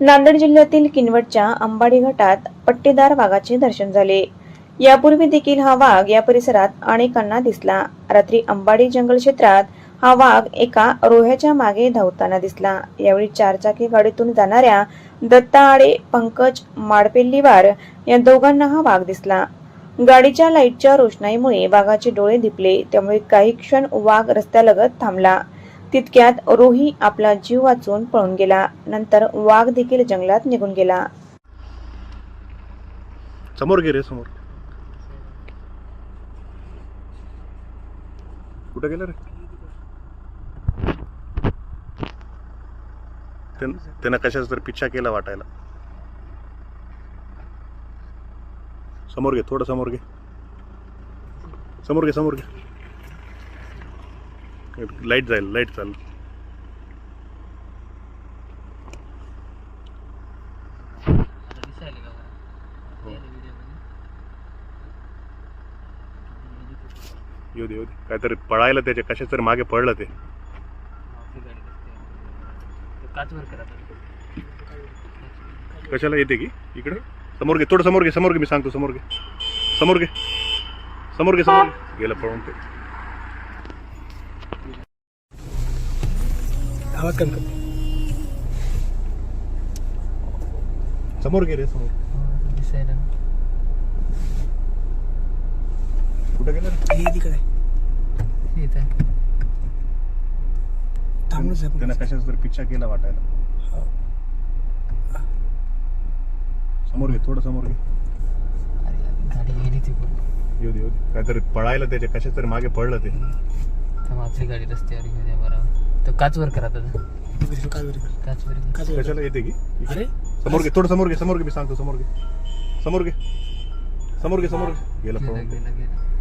नांदेड जिल्ह्यातील किनवटच्या अंबाडी घाटात पट्टेदार वाघाचे दर्शन झाले. यापूर्वी देखील हा वाघ या परिसरात अनेकांना दिसला. रात्री अंबाडी जंगल क्षेत्रात हा वाघ एका रोह्याच्या मागे धावताना दिसला. यावेळी चारचाकी गाडीतून जाणाऱ्या दत्ता आडे पंकज माडपेल्लीवार या दोघांना हा वाघ दिसला. गाडीच्या लाईटच्या रोषणाईमुळे वाघाचे डोळे दिपले. त्यामुळे काही क्षण वाघ रस्त्यालगत थांबला. तितक्यात रोही आपला जीव वाचून पळून गेला. नंतर वाघ देखील जंगलात निघून गेला. समोर गेले रे समोर. कुठे गेलं रे? त्यान- त्यानं कशाच तर पिच्छा केला वाटायला. समोर घे थोडं समोर घे. समोर घे समोर घे. लाइट जाईल लाइट चाल. येऊ दे येऊ दे. काहीतरी पळायला त्याच्या कशाच तरी मागे पडलं ते. कशाला येते की? इकडे? समोर घे थोडं समोर घे समोर घे मी सांगतो समोर घे. समोर घे. समोर घे समोर घे. गेलं पळून ते. आवाज कमी कर. समोर रे समोर. दिसायला. कुठं गेलं रे? हे तिकडे. थांबूनच आहे. त्यानं कशाच तरी पिच्छा केला वाटायला. हो. समोर घे थोडं समोर घे. अरे गाडी गेली येऊ दे येऊ दे. काहीतरी पळायला त्याच्या कशाच तरी मागे पडलं ते. तर आपली गाडी रस्त्यावर घेऊ द्या काचवर करा. कशाला येते की? अरे? समोर घे थोडं समोर घे समोर घे मी सांगतो समोर घे. समोर घे. समोर घे समोर घे. गेलं. गेला पळून ते गेला गेला.